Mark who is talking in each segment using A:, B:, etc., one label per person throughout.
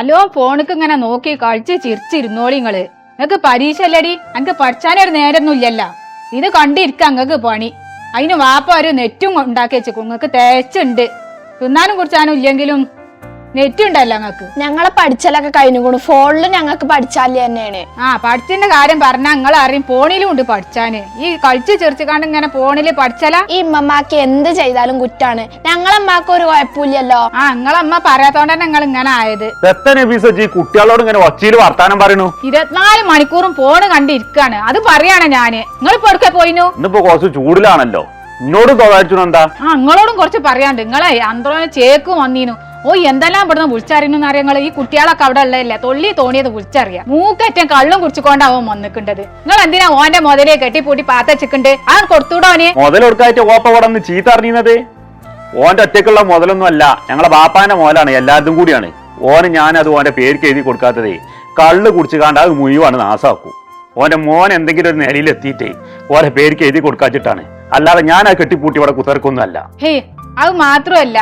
A: നല്ലോ ഫോണിക്ക് ഇങ്ങനെ നോക്കി കളിച്ച് ചിരിച്ചിരുന്നോളി നിങ്ങൾ നിങ്ങക്ക് പരീക്ഷ അല്ലടി എനിക്ക് പഠിച്ചാനൊരു നേരൊന്നും ഇല്ലല്ല. ഇത് കണ്ടിരിക്ക അങ്ങക്ക് പണി. അതിന് വാപ്പ ഒരു നെറ്റും ഉണ്ടാക്കി വെച്ചേക്കും. നിങ്ങക്ക് തേച്ചുണ്ട്. തിന്നാനും കുറിച്ചാനും ഇല്ലെങ്കിലും നെറ്റ് ഉണ്ടല്ലോ ഞങ്ങൾക്ക്
B: ഞങ്ങളെ പഠിച്ചാലൊക്കെ കഴിഞ്ഞുകൂടും ഫോണിൽ ഞങ്ങൾക്ക് പഠിച്ചാൽ തന്നെയാണ്.
A: ആ പഠിച്ചതിന്റെ കാര്യം പറഞ്ഞാൽ നിങ്ങൾ അറിയും. ഫോണിലും ഉണ്ട് പഠിച്ചാന്. ഈ കളിച്ച് ചെറിച്ചുകാണ്ട് ഇങ്ങനെ ഫോണിൽ പഠിച്ചാല?
B: ഈ ഇമ്മമാക്ക് എന്ത് ചെയ്താലും കുറ്റാണ്. ഞങ്ങളമ്മക്ക് ഒരു കുഴപ്പമില്ലല്ലോ.
A: ആ നിങ്ങളമ്മ പറയാത്തോണ്ട് തന്നെ നിങ്ങൾ ഇങ്ങനെ ആയത്.
C: എത്ര നബീസ ഈ കുട്ടികളോട് ഇങ്ങനെ ഒച്ചയിൽ വർത്താനം പറയുന്നു
A: ഇരുപത്തിനാല് മണിക്കൂറും ഫോണ് കണ്ടിരിക്കാണ്. അത് പറയാണ് ഞാൻ. നിങ്ങൾ ഇപ്പൊ എടുക്കെ പോയിനു?
C: ഇന്നിപ്പോ കുറച്ച് ചൂടിലാണല്ലോ. എന്നോട് എന്താ
A: ആ നിങ്ങളോടും കുറച്ച് പറയാണ്ട് നിങ്ങളെ അന്തോളം ചേക്കും വന്നീനു. ഓ എന്തെല്ലാം ഇവിടുന്ന് വിളിച്ചറിയുന്നു അറിയങ്ങൾ ഈ കുട്ടികളൊക്കെ അവിടെ ഉള്ളതല്ലേ? തൊള്ളി തോണിയത് വിളിച്ചറിയാം. മൂക്കറ്റം കള്ളും കുടിച്ചുകൊണ്ടാവും വന്നിട്ടുണ്ടത് നിങ്ങൾ എന്തിനാ ഓന്റെ മുതലേ കെട്ടിപ്പൂട്ടി പാത്തച്ചിട്ടുണ്ട് ആ കൊടുത്തൂടോ ഓന്
C: മുതലൊടുക്കായിട്ട് ഓപ്പ ഇവിടെ നിന്ന് ചീത്ത ഓന്റെ ഒറ്റക്കുള്ള മുതലൊന്നും അല്ല. ഞങ്ങളെ ബാപ്പാന്റെ മുതലാണ് എല്ലാതും കൂടിയാണ്. ഓന് ഞാൻ അത് ഓന്റെ പേർക്ക് എഴുതി കൊടുക്കാത്തതേ. കള്ള് കുടിച്ചു കാണ്ട് അത് മുഴുവാണ് നാസാക്കൂ. ഓന്റെ മോൻ എന്തെങ്കിലും ഒരു നിലയിൽ എത്തിയിട്ട് ഓന്റെ പേർക്ക് എഴുതി കൊടുക്കാച്ചിട്ടാണ്. അല്ലാതെ ഞാൻ ആ കെട്ടിപ്പൂട്ടി ഇവിടെ കുത്തർക്കൊന്നും അല്ല
A: ഹേ അത് മാത്രമല്ല.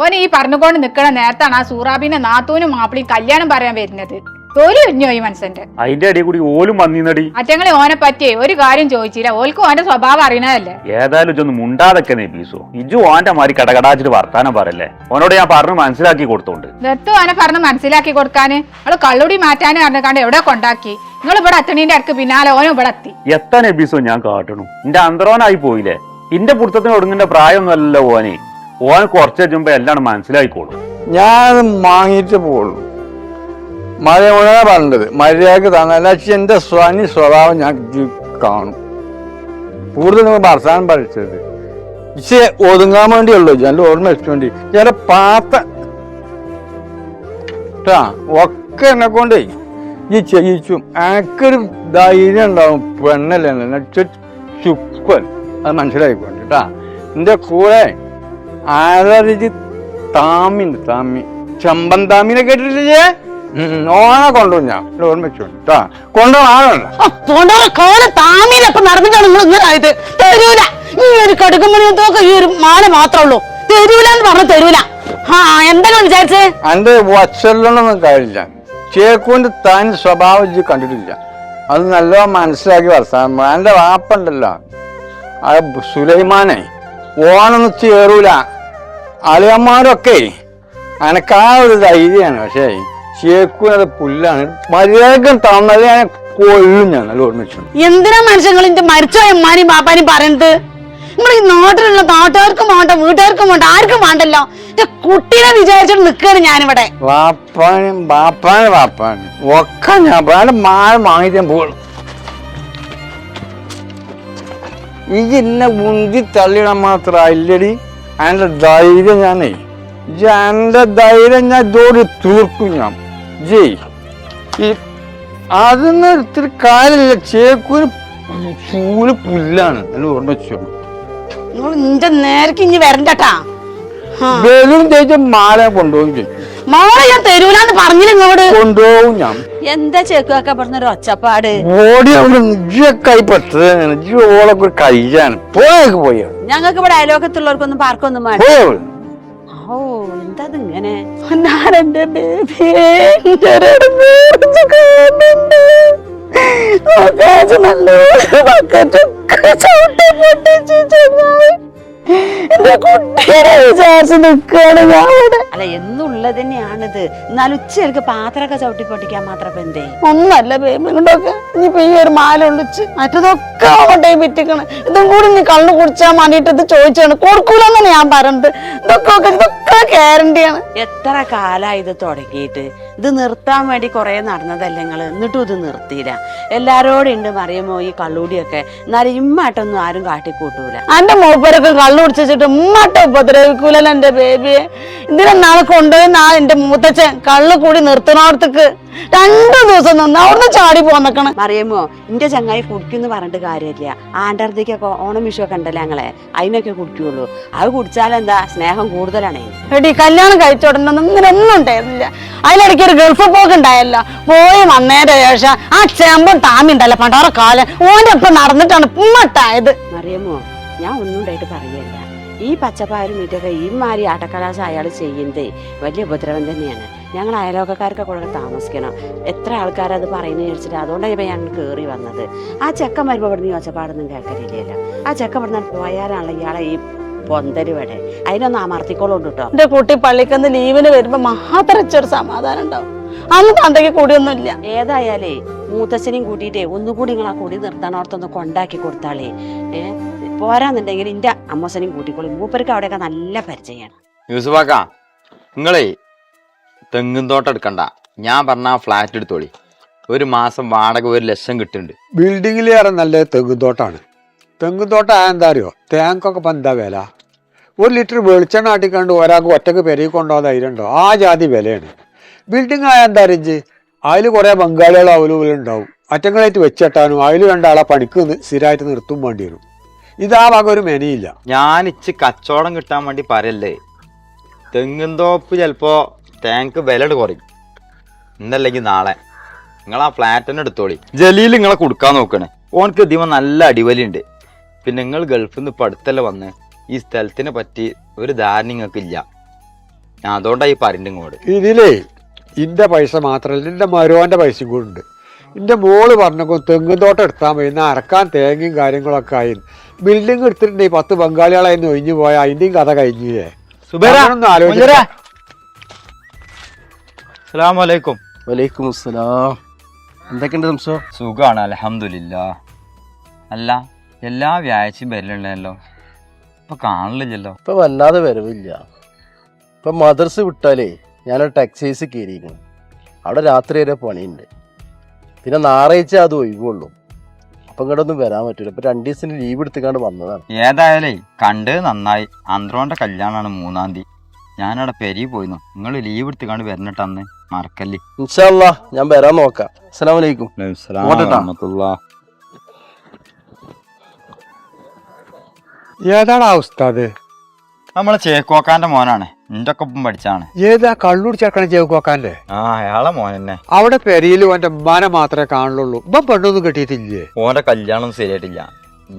A: ഓന് ഈ പറഞ്ഞുകൊണ്ട് നിക്കണ നേരത്താണ് ആ സൂറാബിനെ നാത്തൂനും മാപ്പിളിയും കല്യാണം പറയാൻ വരുന്നത്. തൊലി ഒഞ്ഞോ ഈ മനുഷ്യന്റെ.
C: അതിന്റെ അടി കൂടി ഓലും വന്നീന്നടി.
A: അറ്റങ്ങളെ ഓനെ പറ്റിയേ ഒരു കാര്യം ചോദിച്ചില്ല. ഓൽക്കും ഓന്റെ സ്വഭാവം അറിയണതല്ലേ?
C: ഏതായാലും ഇജൊന്ന് മുണ്ടാതൊക്കെ നീ പീസു. ഇജു ഓന്റെ മാതിരി കടകടാച്ചിട്ട് വർത്താനം പറയല്ലേ? ഓനോട് ഞാൻ പറഞ്ഞു മനസ്സിലാക്കി കൊടുത്തോണ്ട്.
A: ദത്തു ഓനെ പറഞ്ഞ് മനസ്സിലാക്കി കൊടുക്കാന്. അവൾ കള്ളുടി മാറ്റാനും പറഞ്ഞാണ്ട് എവിടെ കൊണ്ടാക്കി? നിങ്ങൾ ഇവിടെ അത്തണീന്റെ അടുക്ക് പിന്നാലെ ഓനും ഇവിടെ എത്തി.
C: എത്ര എബീസോ ഞാൻ കാട്ടണു. എന്റെ അന്തരോനായി പോയില്ലേ? ഇന്റെ പുറത്തത്തിന് ഒടുങ്ങേണ്ട പ്രായമൊന്നുമല്ലല്ലോ ഓനെ. ഓൻ കുറച്ച് കഴിയുമ്പോ എല്ലാം മനസ്സിലായിക്കോളും.
D: ഞാൻ വാങ്ങിയിട്ട് പോകുള്ളൂ മഴയോടെ പറഞ്ഞത്. മര്യാദയ്ക്ക് തന്നല്ല എന്റെ സ്വാനി സ്വഭാവം ഞാൻ കാണും. കൂടുതൽ ഭർത്താൻ പഠിച്ചത് പക്ഷേ ഒതുങ്ങാൻ വേണ്ടിയുള്ളൂ. ഞാൻ ഓർമ്മ വെച്ചു വേണ്ടി. ചില പാത്ത കേട്ടാ ഒക്കെ എന്നെ കൊണ്ടേ ഈ ചെയ്യിച്ചും. എനിക്കൊരു ധൈര്യം ഉണ്ടാവും. പെണ്ണല്ലേ ചുപ്പൻ അത് മനസ്സിലായിക്കൊണ്ട് കേട്ടാ എന്റെ കൂടെ ആരാധി താമിണ്ട് താമി ചമ്പൻ താമിനെ കേട്ടിട്ടില്ലേ ഓണ കൊണ്ടുപോകും ഞാൻ.
E: നടന്നിട്ടാണ് നിങ്ങൾ ഇങ്ങനെ ആയത്. തരൂല. ഈ ഒരു ഈ ഒരു മാല മാത്രമേ ഉള്ളൂ. തരൂല എന്ന് പറഞ്ഞു തരൂല. ആ എന്താണ് വിചാരിച്ചേ?
D: എന്റെ വച്ചല്ലൊന്നും കാര്യമില്ല. ചേക്കുവിന്റെ താൻ സ്വഭാവം കണ്ടിട്ടില്ല. അത് നല്ലോ മനസ്സിലാക്കി വർത്താൻ എന്റെ വാപ്പണ്ടല്ലോ സുലൈമാനെ. ഓനൊന്നും ചേറൂല. അളിയന്മാരൊക്കെ. അനക്കാ ഒരു ധൈര്യമാണ് പക്ഷേ ചേക്കുവിനത് പുല്ലാണ്. മര്യാദക്കും തന്നത് ഞാൻ കൊള്ളും ഞാൻ. നല്ല ഓർമ്മിച്ചു
E: എന്തിനാ മനുഷ്യങ്ങൾ എന്റെ മരിച്ചോ അമ്മാനും പാപ്പാനും പറയണത്? നമ്മൾ ഈ നാട്ടിലുള്ള നാട്ടുകാർക്കും വേണ്ട വീട്ടുകാർക്കും വേണ്ട ആർക്കും വേണ്ടല്ലോ. കുട്ടീനെ വിചാരിച്ചിട്ട് നിക്കാണ് ഞാനിവിടെ.
D: വാപ്പാനും ബാപ്പാനും വാപ്പാനും. ഒക്കെ ഞാൻ മാറി വാങ്ങിക്കാൻ പോകണം പോകുള്ളൂ ഈ എന്നെ ഉന്തി തള്ളിയിടാൻ മാത്രം ഇല്ലടി എന്റെ ധൈര്യം ഞാനേ. എന്റെ ധൈര്യം ഞാൻ ഇതോട് തീർക്കും ഞാൻ. ജയ് ഈ അതൊന്നും ഇത്തിരി കാര്യമില്ല. ചേക്കൂര് ചൂൽ പുല്ലാണ്. എന്ന് ഓർമ്മ
E: നിങ്ങൾ നിന്റെ നേരക്ക് ഇനി വരണ്ടട്ടാ.
D: ബലൂൺ തേച്ച മാല കൊണ്ടുപോകും ചെയ്യും.
E: മോളെ ഞാൻ തരൂലെന്ന് പറഞ്ഞില്ല
D: കൊണ്ടുപോകും ഞാൻ.
F: എന്താ ചേക്കൊക്കെ പറഞ്ഞ ഒരു ഒച്ചപ്പാട്?
D: ഓടി കയ്യാണ് പോയൊക്കെ പോയോ
F: ഞങ്ങൾക്ക് ഇവിടെ അയലോകത്തുള്ളവർക്കൊന്നും പാർക്കൊന്നും വേണ്ട. ഓ എന്താ ഇങ്ങനെ
E: ഞാൻ എന്റെ ബേബിയെ
F: അല്ല എന്നുള്ളത് തന്നെയാണിത്. എന്നാലും ഉച്ചയൊക്കെ പാത്രമൊക്കെ ചവിട്ടി പൊട്ടിക്കാൻ മാത്രം എന്തേ?
E: ഒന്നല്ല ഇങ്ങോട്ടൊക്കെ ഇനിയിപ്പോ ഈ ഒരു മാല ഒളിച്ച് മറ്റതൊക്കെ അങ്ങോട്ടേ വിറ്റിക്കണ്. ഇതും കൂടി നീ കണ്ണു കുടിച്ചാൽ ഇത് ചോദിച്ചാണ് കൊടുക്കൂലെന്നാണ് ഞാൻ പറഞ്ഞത് ഇതൊക്കെ ഇതൊക്കെ ഗ്യാരണ്ടിയാണ്
F: എത്ര കാലായി ഇത് തുടങ്ങിയിട്ട്? ഇത് നിർത്താൻ വേണ്ടി കുറെ നടന്നതല്ല നിങ്ങൾ എന്നിട്ടും ഇത് നിർത്തിയില്ല. എല്ലാരോടും ഉണ്ട് മറിയുമോ ഈ കള്ളൂടിയൊക്കെ. എന്നാലും ഇമ്മായിട്ടൊന്നും ആരും കാട്ടിക്കൂട്ടൂല.
E: എന്റെ മൂപ്പരൊക്കെ കള്ളു കുടിച്ചിട്ട് ഉമ്മട്ട് ഉപദ്രവിക്കൂലല്ലോ എന്റെ ബേബിയെ ഇതിനെ നാളെ കൊണ്ടുപോയി നാളെ എന്റെ മൂത്തച്ഛൻ കള്ള് കൂടി നിർത്തണോടത്തേക്ക് രണ്ടു ദിവസം നിന്ന് അവിടുന്ന് ചാടി പോന്നേക്കണ്
F: മറിയുമോ എന്റെ ചങ്ങായി കുടിക്കുന്നു പറഞ്ഞിട്ട് കാര്യമില്ല. ആണ്ടർദിക്കൊക്കെ ഓണം വിഷു ഒക്കെ ഉണ്ടല്ലോ ഞങ്ങളെ? അതിനൊക്കെ കുടിക്കുള്ളൂ. അത് കുടിച്ചാലെന്താ? സ്നേഹം കൂടുതലാണ്.
E: എടി കല്യാണം കഴിച്ചോടനൊന്നും ഇങ്ങനെ ഒന്നും ഉണ്ടായിരുന്നില്ല. അതിലിടയ്ക്ക് ഒരു ഗൾഫ് പോക്ക് ഉണ്ടായല്ലോ. പോയി വന്നതിന്റെ ശേഷം ആ ചേമ്പും താമി ഉണ്ടല്ലോ പണ്ടാറ കാലം ഓന്റെ ഒപ്പം നടന്നിട്ടാണ് ഉമ്മട്ടായത്
F: മറിയമ്മോ ഞാൻ ഒന്നും ഉണ്ടായിട്ട് പറയല്ല. ഈ പച്ചപ്പാരും ഇതൊക്കെ ഈ മാതിരി ആട്ടക്കലാശ അയാൾ ചെയ്യുന്നതേ വലിയ ഉപദ്രവം തന്നെയാണ്. ഞങ്ങൾ അയലോക്കക്കാർക്ക് കൂടെ താമസിക്കണം. എത്ര ആൾക്കാരത് പറയുന്നത് വിചാരിച്ചിട്ട് അതുകൊണ്ടാണ് ഇപ്പം ഞങ്ങൾ കയറി വന്നത്. ആ ചെക്കൻ വരുമ്പോൾ ഇവിടുന്ന് ഒച്ചപ്പാടൊന്നും കേൾക്കലില്ലല്ലോ. ആ ചെക്കൻ ഇവിടുന്ന് പോയാലാണല്ലോ ഇയാളെ ഈ പൊന്തരുവടെ അതിനൊന്ന് അമർത്തിക്കോളുണ്ട് കേട്ടോ.
E: എന്റെ കുട്ടി പള്ളിക്കന്ന് ലീവിന് വരുമ്പോ ചെറു സമാധാനം ഉണ്ടാവും. അന്ന് തന്തയ്ക്ക് കൂടിയൊന്നുമില്ല.
F: ഏതായാലേ മൂത്തച്ഛനെയും കൂട്ടിയിട്ടേ ഒന്നുകൂടി നിങ്ങൾ ആ കൂടി നിർത്താനോർത്തൊന്ന് കൊണ്ടാക്കി കൊടുത്താളേ. ഏ? പോരാന്നുണ്ടെങ്കിൽ എന്റെ അമ്മസനെയും കൂട്ടിക്കോളി. മൂപ്പർക്ക് അവിടെയൊക്കെ നല്ല പരിചയമാണ്.
G: യൂസുഫാക്ക നിങ്ങളെ തെങ്ങും തോട്ടം എടുക്കണ്ട. ഞാൻ പറഞ്ഞ ആ ഫ്ലാറ്റ് എടുത്തോളി. ഒരു മാസം വാടക ഒരു ലക്ഷം കിട്ടുന്നുണ്ട്.
D: ബിൽഡിങ്ങിലേറെ നല്ല തെങ്ങുന്തോട്ടാണ് തെങ്ങുന്തോട്ടം ആ എന്താ അറിയോ? തേങ്ങക്കൊക്കെ ഇപ്പം എന്താ വില? ഒരു ലിറ്റർ വെളിച്ചെണ്ണ ആട്ടിക്കണ്ട് ഒരാൾക്ക് ഒറ്റയ്ക്ക് പെരുകി കൊണ്ടുപോകാൻ ധൈര്യമുണ്ടോ ആ ജാതി വിലയാണ്. ബിൽഡിംഗ് ആയ എന്താ അറിയിച്ച് അതിൽ കുറേ ബംഗാളികൾ അവൈലബിളുണ്ടാവും അറ്റങ്ങളായിട്ട് വെച്ചിട്ടാനും അതിൽ രണ്ടാളെ പണിക്ക് സ്ഥിരമായിട്ട് നിർത്തും വേണ്ടി വരും. ഇതാ വക ഒരു മെനയില്ല.
G: ഞാൻ ഇച്ച് കച്ചവടം കിട്ടാൻ വേണ്ടി പറയല്ലേ? തെങ്ങും തോപ്പ് ചിലപ്പോ തേങ്ങക്ക് വിലട് കുറയും. ഇന്നല്ലെങ്കിൽ നാളെ. നിങ്ങൾ ആ ഫ്ലാറ്റ് തന്നെ എടുത്തോളി. ജലീൽ നിങ്ങളെ കൊടുക്കാൻ നോക്കണേ. ഓനക്ക് ഇതിമ നല്ല അടിവലിയുണ്ട് പിന്നെ നിങ്ങൾ ഗൾഫിൽ നിന്ന് ഇപ്പൊ അടുത്തല്ലേ വന്ന് ഈ സ്ഥലത്തിനെ പറ്റി ഒരു ധാരണ നിങ്ങൾക്ക് ഇല്ല. ഞാൻ അതുകൊണ്ടായി പറഞ്ഞു ഇങ്ങോട്ട്
D: ഇതിലേ ഇന്റെ പൈസ മാത്രമല്ല എന്റെ മരുവാന്റെ പൈസയും കൂടെ ഉണ്ട്. എന്റെ മോൾ പറഞ്ഞപ്പോൾ തെങ്ങുന്തോട്ടം എടുത്താൽ മതി. അരക്കാൻ തേങ്ങയും കാര്യങ്ങളൊക്കെ ആയി. ബിൽഡിംഗ് എടുത്തിട്ടുണ്ടെങ്കിൽ പത്ത് ബംഗാളികളായിരുന്നു ഒഴിഞ്ഞു പോയ. അതിന്റെയും കഥ കഴിഞ്ഞില്ലേ.
G: അസ്സലാമലൈക്കും
H: വലൈക്കും അസ്സലാം എന്തൊക്കെയുണ്ട് സംശയം?
G: സുഖാണ് അലഹമില്ല അല്ല എല്ലാ വ്യാഴ്ചയും വരലുണ്ടല്ലോ. ഇപ്പൊ കാണില്ലല്ലോ
H: ഇപ്പൊ വല്ലാതെ വരവില്ല. ഇപ്പൊ മദർസ് വിട്ടാലേ ഞാനൊരു ടെക്സൈസ് കയറിയിരിക്കണം അവിടെ രാത്രി വരെ പണിയുണ്ട്. പിന്നെ ഞായറാഴ്ച അത് ഒഴിവുള്ളൂ. അപ്പം ഇങ്ങോട്ടൊന്നും വരാൻ പറ്റൂല. ഇപ്പൊ രണ്ടു ദിവസം ലീവ് എടുത്തുകൊണ്ട് വന്നതാണ്.
G: ഏതായാലേ കണ്ട് നന്നായി. അന്ത്രോന്റെ കല്യാണമാണ് മൂന്നാം തീയതി. ഞാനവിടെ പെരി പോയിരുന്നു നിങ്ങൾ ലീവ് എടുത്തുകൊണ്ട് വരണിട്ടന്ന് മറക്കല്ലേ.
H: ഇൻഷാല്ലാ ഞാൻ വരാൻ നോക്കാം. അസ്സലാം വലൈക്കും.
D: ഏതാണ് അവസ്ഥ ഉസ്താദ്?
G: നമ്മളെ ചേക്കോക്കാന്റെ മോനാണ്. പഠിച്ചാണ്
D: ഏതാ കള്ളൂർ ചേർക്കണ ചേക്കാന്റെ
G: ആ അയാളെ മോൻ തന്നെ
D: അവിടെ പെരയിൽ ഓന്റെ ഉമ്മാനെ മാത്രമേ കാണുള്ളൂ. ഇപ്പം പെണ്ണൊന്നും കിട്ടിയിട്ടില്ലേ?
G: ഓന്റെ കല്യാണം ശരിയായിട്ടില്ല.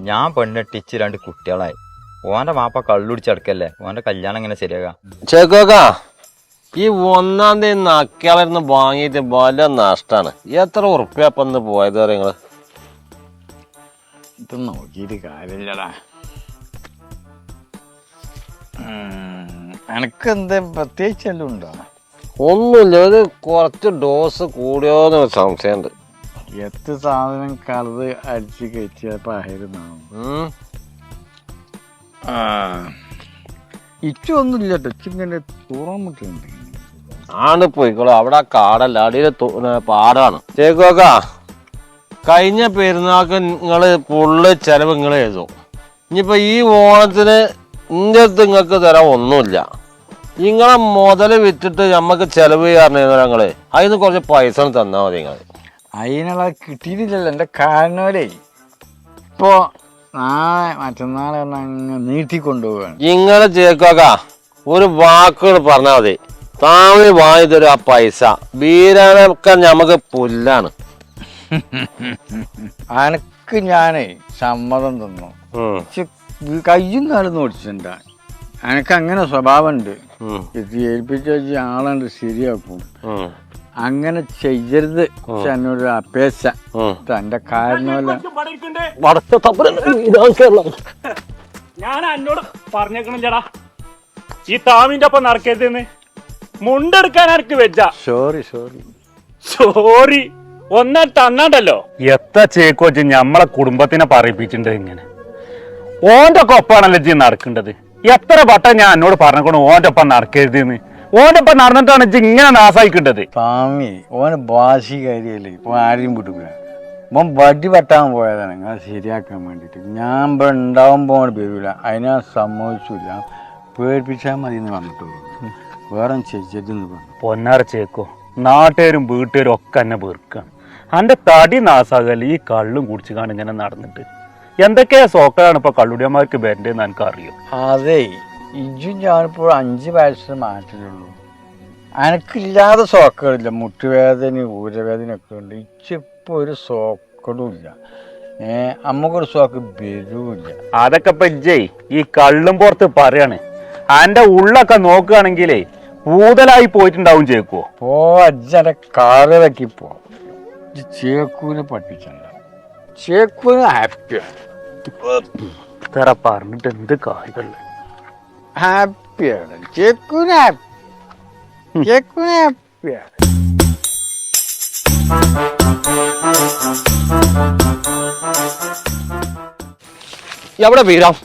G: ഞാൻ പെണ്ണെട്ടിച്ച് രണ്ട് കുട്ടികളായി. ഓന്റെ മാപ്പ കള്ളുടിച്ചടക്കല്ലേ ഓന്റെ കല്യാണം എങ്ങനെ ശരിയാകാം?
H: ചേക്കോക്കാ ഈ ഒന്നാം തീയതി നക്കാളിരുന്ന് വാങ്ങിയിട്ട് വല്ല നഷ്ടാണ്. എത്ര ഉറപ്പിയപ്പന്ന് പോയത് നിങ്ങൾ?
D: ഇത് നോക്കിയിട്ട് കാര്യമില്ലടാ. എനക്ക് എന്താ പ്രത്യേകിച്ച് എല്ലാം ഉണ്ടോ
H: ഒന്നുമില്ല ഒരു കുറച്ച് ഡോസ് കൂടിയോന്ന് സംശയമുണ്ട്.
D: എത്ര സാധനം കറുത് അടിച്ച് കയറ്റിയപ്പോ ആയിരുന്നു
H: ഉം.
D: ഇച്ചൊന്നുമില്ല കേട്ടോ ഇച്ചിങ്ങനെ തുറന്നിട്ടുണ്ട്
H: ആണ് പോയിക്കോളൂ അവിടെ ആ കാടല്ല അടിയിൽ പാടാണ്. ചേക്കോക്ക കഴിഞ്ഞ പെരുന്നാൾക്ക് നിങ്ങൾ ഫുള്ള് ചെലവ് നിങ്ങൾ എഴുതും. ഇനിയിപ്പോ ഈ ഓണത്തിന് ഇന്റെ അടുത്ത് നിങ്ങൾക്ക് തരാൻ ഒന്നുമില്ല. നിങ്ങളെ മുതൽ വിറ്റിട്ട് നമുക്ക് ചെലവ് ചെയ്യാറുണ്ട് ഞങ്ങൾ. അതിന് കുറച്ച് പൈസ തന്നാ മതി നിങ്ങൾ
D: അതിനുള്ള കിട്ടിയിട്ടില്ലല്ലോ എന്റെ കാരണവരെ. ഇപ്പോ നാളെ മറ്റന്നാളെ അങ്ങ് നീട്ടിക്കൊണ്ടുപോവാണ്.
H: നിങ്ങളെ ചേക്കാക്ക ഒരു വാക്കുകൾ പറഞ്ഞാൽ മതി. താമി വാങ്ങി തരും ആ പൈസ. ബീരാനൊക്കെ നമുക്ക് പുല്ലാണ്.
D: അനക്ക് ഞാനേ സമ്മതം തന്നു. കയ്യും കാലം നോടിച്ചിട്ടുണ്ട. അനക്ക് അങ്ങനെ സ്വഭാവമുണ്ട് ഇത് ഏൽപ്പിച്ച വെച്ച് ആളുണ്ട് ശരിയാക്കും. അങ്ങനെ ചെയ്യരുത്. എന്നൊരു എന്നോട് അപേക്ഷ. തന്റെ കാരണമല്ല
I: ഞാൻ എന്നോട് പറഞ്ഞേക്കണില്ലടാ. ഈ താമിന്റെ ഒപ്പം നടക്കരുതെന്ന് മുണ്ടെടുക്കാൻ എനിക്ക് വെച്ച
D: സോറി സോറി
I: സോറി ഒന്നാൻ തന്നാണ്ടല്ലോ.
C: എത്ര ചേക്കോച്ച് നമ്മളെ കുടുംബത്തിനെ പറയിപ്പിച്ചിട്ടുണ്ട് ഇങ്ങനെ? ഓന്റെ ഒക്കെ ഒപ്പാണല്ലോ ജി നടക്കേണ്ടത്? എത്ര വട്ടം ഞാൻ എന്നോട് പറഞ്ഞു ഓന്റെ ഒപ്പം നടക്കരുതെന്ന്? ഓന്റെ ഒപ്പം നടന്നിട്ടാണ് ജി ഇങ്ങനെ നാസായിക്കേണ്ടത്?
D: സ്വാമി ഓന് ഭാഷി കാര്യല്ലേ? ഇപ്പൊ ആരെയും വിടുക ഓൻ വടി വെട്ടാൻ പോയതാണ്. നിങ്ങൾ ശരിയാക്കാൻ വേണ്ടിട്ട് ഞാൻ ഇവിടെ ഉണ്ടാവുമ്പോൾ ഓന് അതിനെ സമ്മതിച്ചില്ല. പേടിപ്പിച്ചാൽ മതി എന്ന് പറഞ്ഞിട്ടുള്ളൂ വേറെ ചെയ്യരുതെന്ന് പറഞ്ഞു.
C: പൊന്നാറ ചേക്കോ നാട്ടുകാരും വീട്ടുകാരും ഒക്കെ എന്നെ വീർക്കാണ് അന്റെ തടി നാസാകൽ ഈ കള്ളും കുടിച്ചു കാണും ഇങ്ങനെ നടന്നിട്ട്? എന്തൊക്കെയാ സോക്കറാണ് ഇപ്പൊ കള്ളുടിയന്മാർക്ക് വരണ്ടേന്ന് എനിക്ക് അറിയും
D: അതെ ഇജും ഞാനിപ്പോൾ അഞ്ച് വയസ്സ് മാറ്റിലുള്ളൂ അനക്കില്ലാതെ സോക്കറില്ല മുട്ടുവേദന ഊരവേദന ഒക്കെ ഉണ്ട്. ഇച്ചിപ്പോ ഒരു സോക്കറും ഇല്ല ഏഹ് അമ്മക്കൊരു സോക്ക് വരൂല്ല.
C: അതൊക്കെ ഇപ്പൊ ഇജ്ജേ ഈ കള്ളും പുറത്ത് പറയാണ്. അന്റെ ഉള്ളൊക്കെ നോക്കുകയാണെങ്കിലേ പൂതലായി പോയിട്ടുണ്ടാവും ചേക്കുവോ
D: പോ അജ്ജനെ കാറിലൊക്കെ പോ ചേക്കൂനെ പഠിപ്പിച്ചണ്ട ചേക്കൂന് ഹാപ്പിയാണ്
C: ഇത്ര പറഞ്ഞിട്ട് എന്ത് കാര്യമുള്ളു
D: ഹാപ്പിയാണ്. ചേക്കൂന് ഹാപ്പി. ചേക്കൂന് ഹാപ്പിയാണ്.
H: എവിടെ വീരാം?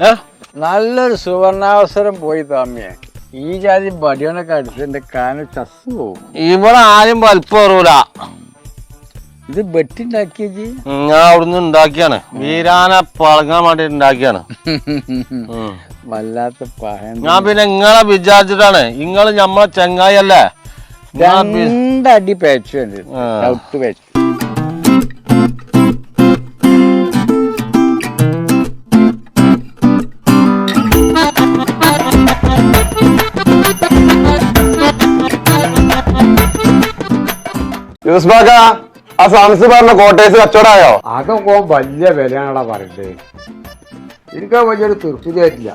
H: ഏ?
D: നല്ലൊരു സുവർണാവസരം പോയി താമിയെ. ഈ ജാതി ബടിയൊക്കെ അടിച്ച് എന്റെ കാന ചസ് പോകും.
H: ഇവിടെ ആരും വലിപ്പം അറിയൂല
D: ഇത് ബെറ്റുണ്ടാക്കിയത്
H: ഞാൻ അവിടുന്ന് ഉണ്ടാക്കിയാണ്. വീരാന പളങ്ങാൻ വേണ്ടി ഉണ്ടാക്കിയാണ്.
D: വല്ലാത്ത
H: ഞാൻ പിന്നെ ഇങ്ങളെ വിചാരിച്ചിട്ടാണ്. ഇങ്ങൾ ഞമ്മളെ ചെങ്ങായി അല്ലേ
D: രണ്ടടി പേച്ചു. ചവിട്ട് പേച്ചു.
J: യൂസ്ബാക്ക. ആ സാംസ് പറഞ്ഞ കോട്ടേഴ്സ് കച്ചവടമായോ?
K: അതൊക്കെ വലിയ വിലയാണടാ പറയുന്നത് എനിക്ക് വലിയൊരു തൃപ്തിയായിട്ടില്ല.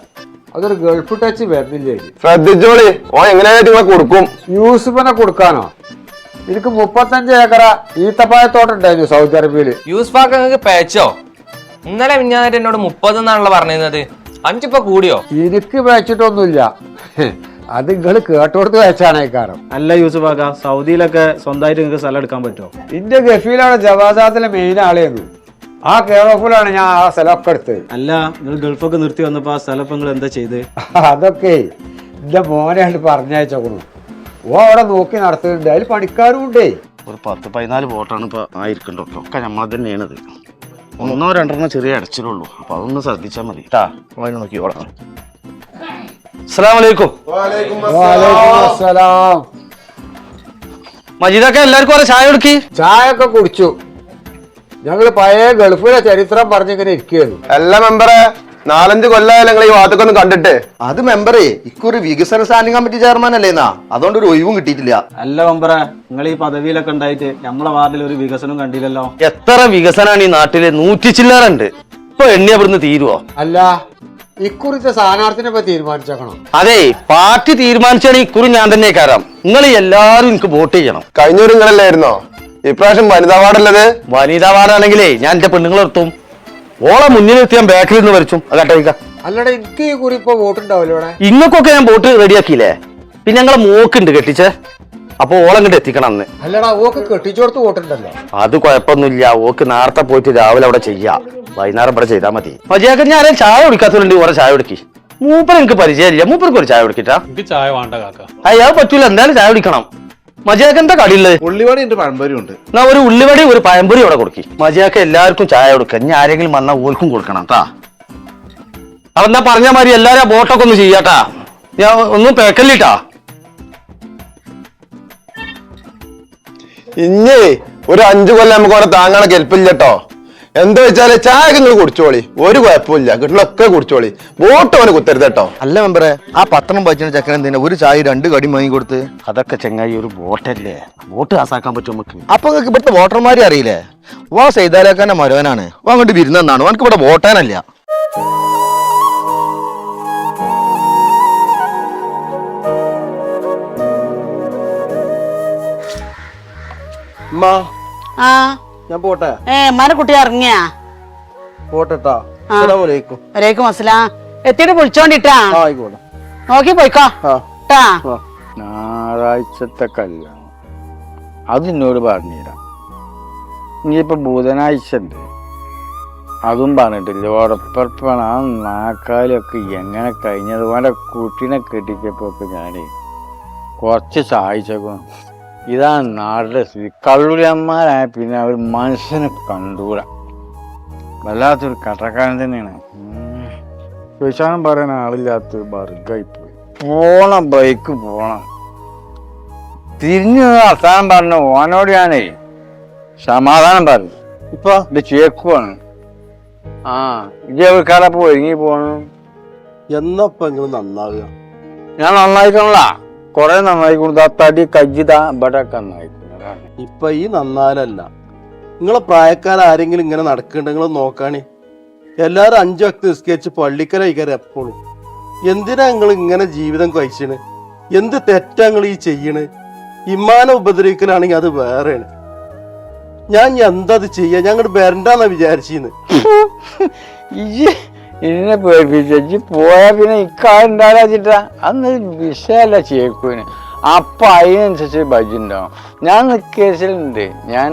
K: അതൊരു ഗൾഫ് ടച്ച് വരുന്നില്ലേ?
J: ശ്രദ്ധിച്ചോളി. ഓ എങ്ങനെയായിട്ട് നിങ്ങളെ കൊടുക്കും?
K: യൂസുഫിനെ കൊടുക്കാനോ? എനിക്ക് മുപ്പത്തഞ്ച് ഏക്കറ ഈത്തപ്പായത്തോട്ടുണ്ടായിരുന്നു സൗദി അറേബ്യയിൽ.
L: യൂസ് പാക്ക് നിങ്ങൾക്ക് പേച്ചോ? ഇന്നലെ മിഞ്ഞാന്നിട്ട് എന്നോട് മുപ്പത് എന്നാണല്ലോ പറഞ്ഞിരുന്നത്. അഞ്ചിപ്പോ കൂടിയോ?
K: എനിക്ക് വെച്ചിട്ടൊന്നുമില്ല അത് നിങ്ങൾ കേട്ടോടുത്ത് കാരണം
M: അല്ല യൂസുഫാക്ക സൗദിയിലൊക്കെ സ്വന്തമായിട്ട് നിങ്ങൾക്ക് സ്ഥലം എടുക്കാൻ പറ്റുമോ
K: ഇന്റെ ഗഫീലാണ് ജവാദാത്തിലെ മെയിൻ ആളേന്നു. ആ കെയർ ഓഫിലാണ് ഞാൻ ആ സ്ഥലമൊക്കെ എടുത്തത്.
M: അല്ല നിങ്ങൾ ഗൾഫൊക്കെ നിർത്തി വന്നപ്പോൾ ആ സ്ഥലം നിങ്ങൾ എന്താ ചെയ്ത്?
K: അതൊക്കെ എന്റെ മോനെ കണ്ട് പറഞ്ഞയച്ചോക്കണു. ഓ അവിടെ നോക്കി നടത്തുന്നുണ്ട്. അതിൽ പണിക്കാരും ഉണ്ടേ.
J: ഒരു പത്ത് പതിനാല് ബോട്ടാണ് ഇപ്പൊ ആയിരിക്കണ്ടോ? ഒക്കെ നമ്മൾ തന്നെയാണത്. ഒന്നോ രണ്ടെണ്ണോ ചെറിയ അടച്ചിലുള്ളൂ. അപ്പൊ അതൊന്ന് ശ്രദ്ധിച്ചാൽ മതി. കേട്ടാ
K: നോക്കി ഓടാ
J: മജീദൊക്കെ എല്ലാവർക്കും ഓരോ ചായ കൊടുക്കി.
K: ചായ ഒക്കെ കുടിച്ചു. ഞങ്ങൾ പഴയ ഗൾഫിലെ ചരിത്രം പറഞ്ഞിങ്ങനെ ഇരിക്കുകയായിരുന്നു
J: അല്ല മെമ്പറെ നാലഞ്ച് കൊല്ലായാലും നിങ്ങൾ ഈ വാത്തൊക്കെ കണ്ടിട്ട്. അത് മെമ്പറേ ഇക്കൊരു വികസന സ്റ്റാൻഡിംഗ് കമ്മിറ്റി ചെയർമാൻ അല്ലേന്നാ അതുകൊണ്ട് ഒരു ഒഴിവും കിട്ടിയിട്ടില്ല.
M: അല്ല മെമ്പറെ നിങ്ങൾ ഈ പദവിയിലൊക്കെ ഉണ്ടായിട്ട് നമ്മളെ വാർഡിൽ ഒരു വികസനം കണ്ടില്ലല്ലോ.
J: എത്ര വികസനാണ് ഈ നാട്ടിൽ? നൂറ്റി ചില്ലറുണ്ട് ഇപ്പൊ എണ്ണി അവിടുന്ന് തീരുവോ?
K: അല്ല ഇക്കുറിത്തെ സ്ഥാനാർത്ഥിനെ പറ്റി തീരുമാനിച്ചേക്കണം.
J: അതെ പാർട്ടി തീരുമാനിച്ചാണ് ഇക്കുറി ഞാൻ തന്നെ കയറാം. നിങ്ങൾ എല്ലാരും എനിക്ക് വോട്ട് ചെയ്യണം. കഴിഞ്ഞൊരു നിങ്ങളല്ലായിരുന്നോ? ഇപ്രാവശ്യം വനിതാ വാർഡല്ലത്? വനിതാ വാർഡാണെങ്കിലേ ഞാൻ എന്റെ പെണ്ണുങ്ങളെ നിർത്തും. ഓളെ മുന്നിൽ നിർത്തി ഞാൻ ബാക്കിൽ നിന്ന് വരച്ചു. കേട്ടോ
K: അല്ലടാ എനിക്ക് ഈ കുറി ഇപ്പൊ വോട്ടുണ്ടാവില്ല ഇവിടെ.
J: ഇങ്ങക്കൊക്കെ ഞാൻ വോട്ട് റെഡിയാക്കിയില്ലേ പിന്നെ ഞങ്ങളെ മോക്കുണ്ട് കെട്ടിച്ചേ. അപ്പൊ ഓളങ്ങോട്ട് എത്തിക്കണം അന്ന്.
K: അല്ലടാ ഓക്ക് കെട്ടിച്ചോടത്ത് വോട്ടുണ്ടല്ലോ.
J: അത് കുഴപ്പമൊന്നുമില്ല ഓക്ക് നേരത്തെ പോയിട്ട് രാവിലെ അവിടെ ചെയ്യാ. വൈകുന്നേരം ഇവിടെ ചെയ്താൽ മതി. മജിയാക്ക ഞാൻ ആരെയും ചായ കുടിക്കാത്തവരുണ്ട് ഓരോ ചായ കുടിക്കി. മൂപ്പർ എനിക്ക് പരിചയമില്ല. മൂപ്പർക്ക് ഒരു ചായ കുടിക്കട്ടാ.
M: എനിക്ക് ചായ വേണ്ട കാക്ക.
J: അയ്യാ പറ്റൂല. എന്തായാലും ചായ കുടിക്കണം. മജിയാക്ക എന്താ കടിയുള്ളത്?
G: ഉള്ളിവടി ഉണ്ട് പഴംപൊരി ഉണ്ട്
J: എന്നാ ഒരു ഉള്ളിവടി ഒരു പഴംപൊരി അവിടെ കൊടുക്കി. മജിയാക്ക എല്ലാവർക്കും ചായ കൊടുക്കുക ഇനി ആരെങ്കിലും വന്നാൽ ഓൽക്കും കൊടുക്കണം കേട്ടാ അതെന്നാ പറഞ്ഞ മാതിരി എല്ലാരും ബോട്ടൊക്കെ ഒന്ന് ചെയ്യാട്ടാ. ഞാൻ ഒന്നും പേക്കല്ലിട്ടാ ഇഞ്ഞേ ഒരു അഞ്ചു കൊല്ലം നമുക്ക് അവിടെ താങ്ങാൻ കെൽപ്പില്ല കേട്ടോ എന്താ വെച്ചാൽ ചായ നിങ്ങൾ കുടിച്ചോളി. ഒരു കുഴപ്പമില്ല കിട്ടിലൊക്കെ കുടിച്ചോളി. ബോട്ട് അവന് കുത്തരുത് കേട്ടോ.
G: അല്ല മെമ്പറെ ആ പത്രം വായിച്ച ചെക്കൻ എന്തിനാ ഒരു ചായ രണ്ട് കടി വാങ്ങി കൊടുത്ത്?
J: അതൊക്കെ ചെങ്ങായി ഒരു ബോട്ടല്ലേ ബോട്ട് ആസാക്കാൻ പറ്റും നമുക്ക്.
G: അപ്പൊ നിങ്ങൾക്ക് ഇവിടുത്തെ വോട്ടർമാരെ അറിയില്ലേ? വാ സൈതാലാക്കാന്റെ മരവനാണ് വാ അങ്ങോട്ട് വിരുന്നാണ് വനക്ക് ഇവിടെ വോട്ടാനല്ല.
E: ആ.
G: ഞാൻ പോട്ടെ.
E: ഏ മര കുട്ടി ഇറങ്ങിയാ
G: പോട്ടെട്ടാ.
E: അസ്സലാം. എത്തിയിട്ട് വിളിച്ചോണ്ടിട്ടാ? നോക്കി പോയിക്കോ. ട്ടാ.
D: ഞായറാഴ്ചത്തെ കല്യാണം. അത് എന്നോട് പറഞ്ഞുതരാം. ഇനിയിപ്പോ ബുധനാഴ്ച ഉണ്ട്. അതും പറഞ്ഞിട്ടില്ല. ഉറപ്പുറപ്പാണ്. ആ നാക്കാലൊക്കെ എങ്ങനെ കഴിഞ്ഞത്? വേണ്ട കുട്ടീനെ കെട്ടിച്ചപ്പോ ഒക്കെ ഞാനേ കുറച്ച് സഹായിച്ചേക്കും ഇതാണ് നാടിന്റെ സ്ഥിതി. കള്ളുരന്മാരായ പിന്നെ അവർ മനുഷ്യനെ കണ്ടൂല. വല്ലാത്തൊരു കട്ടക്കാരൻ തന്നെയാണ്. വിശാലം ചോദിച്ചാലും പറയാൻ ആളില്ലാത്ത ബർഗായി പോയി. പോണ ബൈക്ക് പോണം. തിരിഞ്ഞു അസാനം പറഞ്ഞ പറഞ്ഞു ഓനോട് ഞാനേ സമാധാനം പറഞ്ഞു. ഇപ്പൊ ഇത് ചേക്കുവാണ്. ആ ഇത് എവിടെക്കാരപ്പോ ഒരുങ്ങി പോണു
G: എന്നപ്പോ നിങ്ങൾ നന്നാവുക?
D: ഞാൻ നന്നായിക്കണല്ല കൊറേ നന്നായി കൊടുത്തു ആ തടി കജിത ഇവിടെ നന്നായിക്കൊണ്ട് നന്നായിക്കണം
G: ഇപ്പൊ ഈ നന്നാലല്ല.
N: നിങ്ങളെ പ്രായക്കാർ ആരെങ്കിലും ഇങ്ങനെ നടക്കണ്ട നിങ്ങൾ നോക്കാണേ എല്ലാരും അഞ്ചു വക്ത നിസ്കരിച്ച് പള്ളിക്കലായിക്കാരം എപ്പോഴും എന്തിനാ നിങ്ങൾ ഇങ്ങനെ ജീവിതം കഴിച്ചണ് എന്ത് തെറ്റാ നിങ്ങൾ ഈ ചെയ്യണ്? ഇമ്മാനെ ഉപദ്രവിക്കലാണെങ്കിൽ അത് വേറെയാണ്. ഞാൻ എന്താ അത് ചെയ്യാ? ഞാൻ അങ്ങോട്ട് വരണ്ടെന്നാ വിചാരിച്ചിന്ന്.
D: ഇജ്ജ് ഇതിനെ പേടിപ്പിച്ചു ചേച്ചി പോയാ പിന്നെ ഇക്കാണ്ടാച്ചിട്ടാ അന്ന് വിഷയല്ല ചേക്കുവിന്. അപ്പൊ അതിനനുസരിച്ച് ബജ് ഉണ്ടാവും ഞാൻ നിക്കേസിലുണ്ട് ഞാൻ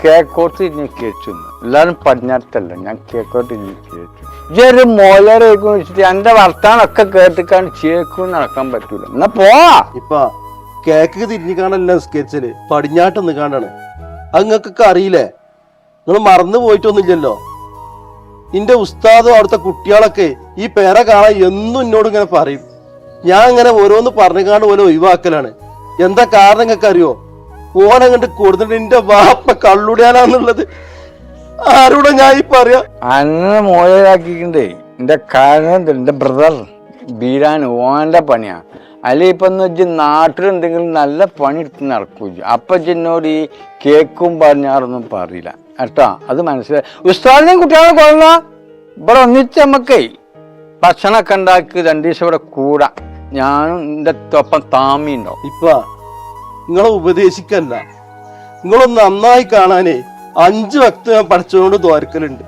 D: കേക്കോട്ട് നിക്കേച്ചു എല്ലാരും പടിഞ്ഞാറത്തല്ല. ഞാൻ കേക്കോട്ട് നിക്കേച്ചു ഇജ്ജൊരു മോലറേക്കും വെച്ചിട്ട് എന്റെ വർത്താനൊക്കെ കേട്ടിക്കാണ്ട് ചേക്കും നടക്കാൻ പറ്റൂല. എന്നാ പോവാ
N: ഇപ്പൊ കേക്ക് തിരിഞ്ഞു കാണല്ല സ്കെച്ചിൽ പടിഞ്ഞാട്ട് നിൽക്കാണ്ടാണ് അത് നിങ്ങൾക്കൊക്കെ അറിയില്ലേ? നിങ്ങൾ മറന്നു പോയിട്ടൊന്നുമില്ലല്ലോ? നിന്റെ ഉസ്താദും അവിടുത്തെ കുട്ടികളൊക്കെ ഈ പേര കാണാൻ എന്നും എന്നോട് ഇങ്ങനെ പറയും. ഞാൻ ഇങ്ങനെ ഓരോന്ന് പറഞ്ഞുകാണ്ട് പോലെ ഒഴിവാക്കലാണ്. എന്താ കാരണം നിങ്ങൾക്ക് അറിയോ ഓനെ കണ്ട് കൊടുത്തിട്ട് നിന്റെ വാപ്പ കള്ളുടിയാനാന്നുള്ളത്. ആരോടെ ഞാൻ ഈ പറയാ?
D: അന്നെ മോയാക്കിണ്ടേ എന്റെ കാരണം? എന്റെ ബ്രദർ ബീരാൻ ഓന്റെ പണിയാ. അല്ലെ ഇപ്പൊ എന്ന് വെച്ചാൽ നാട്ടിലെന്തെങ്കിലും നല്ല പണി എടുത്ത് നടക്കൂ അപ്പൊ എന്നോട് ഈ കേക്കും പറഞ്ഞാറൊന്നും പറയില്ല. കേട്ടോ? അത് മനസ്സിലായി. ഉസ്താദിനെ കുട്ടികളെ കൊള്ളാ. ഇവിടെ ഒന്നിച്ച് നമുക്കേ ഭക്ഷണമൊക്കെ ഉണ്ടാക്കി രണ്ടു ദിവസം ഇവിടെ കൂടാ. ഞാനും എന്റെ ഒപ്പം താമിയുണ്ടോ
N: ഇപ്പ നിങ്ങളെ ഉപദേശിക്കല്ല നിങ്ങളൊന്ന് നന്നായി കാണാനേ അഞ്ച് വക്ത് ഞാൻ പഠിച്ചതുകൊണ്ട് തോരക്കലുണ്ട്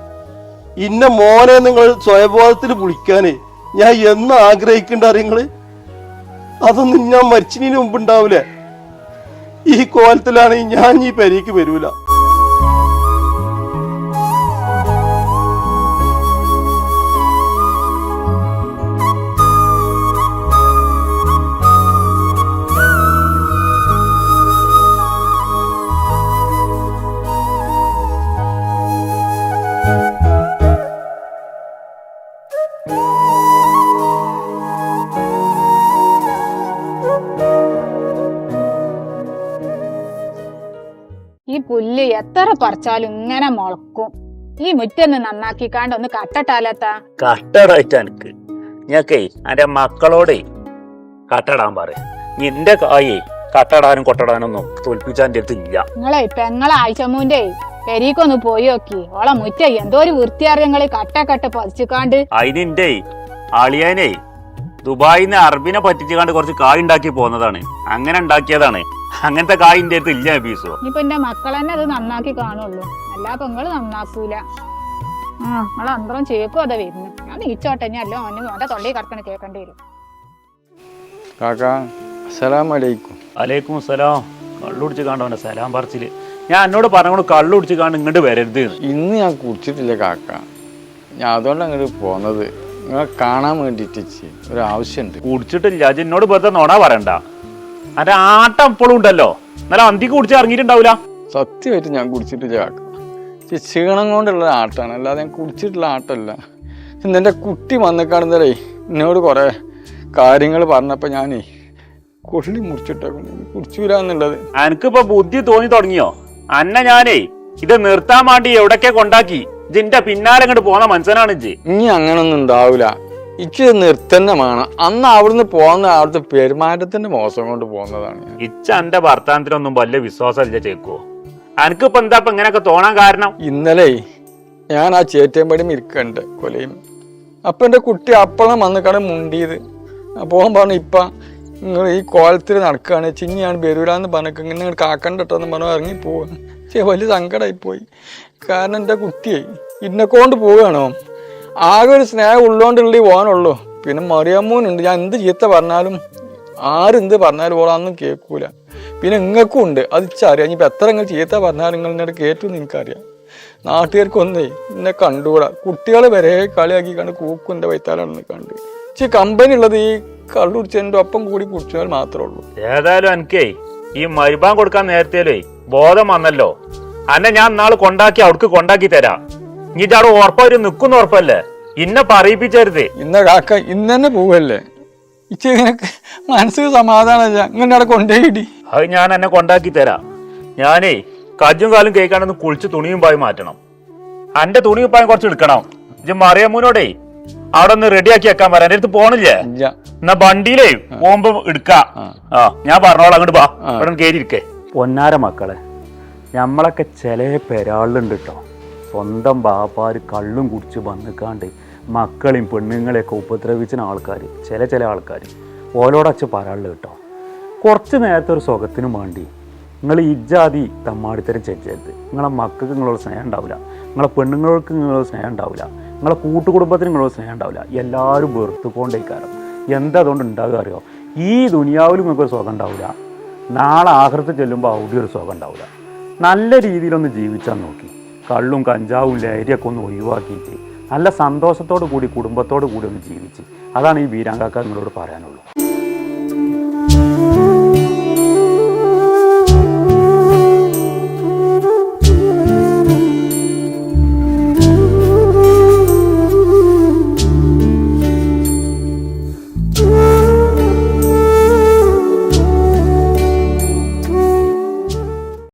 N: ഇന്ന മോനെ നിങ്ങൾ സ്വയബോധത്തിൽ വിളിക്കാനേ ഞാൻ എന്ന് ആഗ്രഹിക്കേണ്ട അറിയങ്ങൾ അതൊന്നും ഞാൻ മരിച്ചിന് മുമ്പ് ഉണ്ടാവൂലേ? ഈ കോലത്തിലാണെങ്കിൽ ഞാൻ ഈ പെരീക്ക് വരൂല.
A: പുല്ല് എത്ര പറിച്ചാലും ഇങ്ങനെ മുളക്കും. ഈ മുറ്റൊന്ന് നന്നാക്കിക്കാണ്ട് ഒന്ന് കട്ടട്ടാലത്താ.
C: കട്ടടായിട്ട് എനിക്ക് ഞക്കേ എന്റെ മക്കളോടേ കട്ടടാൻ പറ നിന്റെ കായേ കട്ടടാനും കൊട്ടടാനൊന്നും തോൽപ്പിച്ചാൻ അടുത്ത് ഇല്ല.
A: നിങ്ങളെ പെങ്ങളെ ആഴ്ചമൂന്റെ പെരീക്കൊന്ന് പോയി നോക്കി. ഓളെ മുറ്റ എന്തോ ഒരു വൃത്തിയറിയങ്ങൾ കട്ട കട്ടക്കട്ട് പതിച്ചിക്കാണ്ട്
C: അതിനിന്റെ അളിയനെ ദുബായിന്ന് അറബിനെ പറ്റിച്ചുകാണ്ട് കുറച്ച് കായ് ഉണ്ടാക്കി പോന്നതാണ്. അങ്ങനെ ഉണ്ടാക്കിയതാണ്. അങ്ങനത്തെ കായ് എന്റെ അടുത്ത് ഇല്ല പീസോ
A: ഇപ്പൊ എന്റെ മക്കൾ തന്നെ അത് നന്നാക്കി കാണുള്ളൂ. അല്ലാ പെങ്ങൾ നന്നാക്കൂല. ആ അന്തരം ചേക്കും അതാ വരുന്നു. ഞാൻ നീച്ചോട്ടെ ഞാൻ അല്ലോ അവന് അവന്റെ തൊള്ളി കറക്കണ കേൾക്കേണ്ടി വരും.
D: കാക്കാ അസ്സലാമലൈക്കും.
C: അലൈക്കും സലാം കള്ളുടിച്ച് കാണ്ടവന്റെ സലാം പറച്ചിൽ. ഞാൻ എന്നോട് പറഞ്ഞു കള്ളുടിച്ച് കാണ്ട് ഇങ്ങോട്ട് വരരുത്
D: ഇന്ന് ഞാൻ കുടിച്ചിട്ടില്ല കാക്ക. ഞാൻ അതുകൊണ്ട് അങ്ങോട്ട് പോന്നത്. കാണാൻ വേണ്ടിട്ട്. ഒരു ആവശ്യമുണ്ട്
C: കുടിച്ചിട്ടില്ല. അജി എന്നോട് വെറുതെ നോണ പറയണ്ട. അന്റെ ആട്ടം എപ്പോഴും ഉണ്ടല്ലോ. എന്നാലും അന്തിക്ക് കുടിച്ച് ഇറങ്ങിയിട്ടുണ്ടാവൂല.
D: സത്യമായിട്ട് ഞാൻ കുടിച്ചിട്ട് കാക്ക. ക്ഷീണം കൊണ്ടുള്ള ആട്ടാണ്. അല്ലാതെ ഞാൻ കുടിച്ചിട്ടുള്ള ആട്ടമല്ല നിന്റെ കുട്ടി വന്നിക്കാണെന്നേ എന്നോട് കുറേ കാര്യങ്ങൾ പറഞ്ഞപ്പോൾ ഞാനേ കൊള്ളി മുറിച്ചിട്ടേക്കുന്നു കുടിച്ചൂല എന്നുള്ളത്
C: എനിക്കിപ്പോ ബുദ്ധി തോന്നി തുടങ്ങിയോ? അന്ന ഞാനേ ഇത് നിർത്താൻ വേണ്ടി എവിടൊക്കെ കൊണ്ടാക്കി? ഇതിന്റെ പിന്നാലെ അങ്ങോട്ട് പോന്ന മനസ്സിനാണ് ജി
D: ഇനി അങ്ങനൊന്നും ഉണ്ടാവില്ല ഇച്ച് നിർത്തന്നെ വേണം. അന്ന് അവിടുന്ന് പോകുന്ന അവിടുത്തെ പെരുമാറ്റത്തിന്റെ മോശം കൊണ്ട് പോകുന്നതാണ്
C: ഇച്ച എന്റെ ഭർത്താനത്തിനൊന്നും വലിയ വിശ്വാസമില്ല ചേക്കോ. എനിക്കിപ്പോ എന്താ ഇപ്പൊ ഇങ്ങനെയൊക്കെ തോന്നാൻ കാരണം?
D: ഇന്നലെ ഞാൻ ആ ചേറ്റമ്പടി ഇരിക്കണ്ട് കൊലയും. അപ്പൊ എന്റെ കുട്ടി അപ്പളം വന്നിക്കാണ് മുണ്ടിയത്. അപ്പോൾ പറഞ്ഞു ഇപ്പ നിങ്ങൾ ഈ കോലത്തിൽ നടക്കുകയാണ് ചിങ്ങിയാണ് വരൂലെന്ന് പറഞ്ഞു ഇങ്ങനെ നിങ്ങൾ കാക്കണ്ടട്ടെന്ന് പറഞ്ഞു ഇറങ്ങി പോവാ വലിയ സങ്കടമായി പോയി കാരണം എന്റെ കുട്ടിയെ ഇന്നെ കൊണ്ട് പോവുകയാണോ ആകെ ഒരു സ്നേഹം ഉള്ളോണ്ടുള്ളി പോകാനുള്ളൂ പിന്നെ മറിയമ്മൂനുണ്ട്. ഞാൻ എന്ത് ചീത്ത പറഞ്ഞാലും ആരെന്ത് പറഞ്ഞാലും ഓളാന്നും കേൾക്കൂല. പിന്നെ നിങ്ങൾക്കും ഉണ്ട്. അത് ഇച്ചറിയാം. ഇനിയിപ്പോൾ എത്ര നിങ്ങൾ ചീത്ത പറഞ്ഞാലും നിങ്ങൾ എന്നോട് കേട്ടും എനിക്കറിയാം. നാട്ടുകാർക്കൊന്നേ എന്നെ കണ്ടുകൂടാ കുട്ടികൾ വരെ കളിയാക്കി കണ്ട് കൂക്കുന്റെ വൈത്താലാണ് കണ്ട്. പക്ഷേ കമ്പനി ഉള്ളത് ഈ കള്ളുടിച്ചതിന്റെ ഒപ്പം കൂടി കുടിച്ചാൽ മാത്രമേ ഉള്ളൂ.
C: ഏതായാലും എനിക്കേ ഈ മരുഭാൻ കൊടുക്കാൻ നേരത്തേലേ ബോധം വന്നല്ലോ. അന്നെ ഞാൻ നാളെ കൊണ്ടാക്കി അവർക്ക് കൊണ്ടാക്കി തരാം. നീ അവിടെ ഉറപ്പൊരു നിക്കുന്ന ഉറപ്പല്ലേ? ഇന്നെ പറയിപ്പിച്ചരുത്.
D: ഇന്ന കാക്ക ഇന്ന് തന്നെ പോവല്ലേ ഇങ്ങനെ മനസ്സിൽ സമാധാനമില്ല ഇങ്ങനെ അവിടെ കൊണ്ടേയിടി.
C: അത് ഞാൻ എന്നെ കൊണ്ടാക്കി തരാം. ഞാനേ കജ്ജും കാലും കേൾക്കാണ്ടൊന്ന് കുളിച്ച് തുണിയും പായി മാറ്റണം. അന്റെ തുണിയും പായം കുറച്ച് എടുക്കണം. ഇത് മറിയമ്മൂനോടേ അവിടെ ഒന്ന് റെഡിയാക്കി വെക്കാൻ പറയാൻ എടുത്ത് അടുത്ത് പോണില്ലേ? എന്നാ വണ്ടിയിലേ പോകുമ്പോ എടുക്ക. ആ. ഞാൻ പറഞ്ഞോളാം അങ്ങോട്ട് വാ. ഇവിടെ കേറിയിരിക്കേ. പൊന്നാര മക്കളെ നമ്മളൊക്കെ ചില പെരാളുണ്ട് കേട്ടോ സ്വന്തം ബാപ്പാര് കള്ളും കുടിച്ച് വന്നിക്കാണ്ട് മക്കളെയും പെണ്ണുങ്ങളെയൊക്കെ ഉപദ്രവിച്ചിന് ആൾക്കാർ ചില ചില ആൾക്കാർ ഓലോടച്ച് പറയാനുള്ളത് കേട്ടോ. കുറച്ച് നേരത്തെ ഒരു സുഖത്തിനും വേണ്ടി നിങ്ങൾ ഇജാതി തമ്മാടിത്തരം ചെയ്യരുത് നിങ്ങളെ മക്കൾക്ക് നിങ്ങളോട് സ്നേഹം ഉണ്ടാവില്ല നിങ്ങളെ പെണ്ണുങ്ങൾക്ക് നിങ്ങളോട് സ്നേഹം ഉണ്ടാവില്ല നിങ്ങളെ കൂട്ടുകുടുംബത്തിന് നിങ്ങളോട് സ്നേഹം ഉണ്ടാവില്ല. എല്ലാവരും വെറുത്തുകൊണ്ടേക്കാരം. എന്താ അതുകൊണ്ട് ഉണ്ടാകുക അറിയോ? ഈ ദുനിയാവിലും നിങ്ങൾക്ക് ഒരു സുഖം ഉണ്ടാവില്ല. നാളെ ആഹൃത്ത് ചെല്ലുമ്പോൾ അവിടെ ഒരു സുഖം ഉണ്ടാവില്ല. നല്ല രീതിയിലൊന്ന് ജീവിച്ചാൽ നോക്കി. കള്ളും കഞ്ചാവും ലഹരിയൊക്കെ ഒന്ന് ഒഴിവാക്കിയിട്ട് നല്ല സന്തോഷത്തോടു കൂടി കുടുംബത്തോടു കൂടി ഒന്ന് ജീവിച്ച്. അതാണ് ഈ വീരാങ്കാക്ക നിങ്ങളോട് പറയാനുള്ളൂ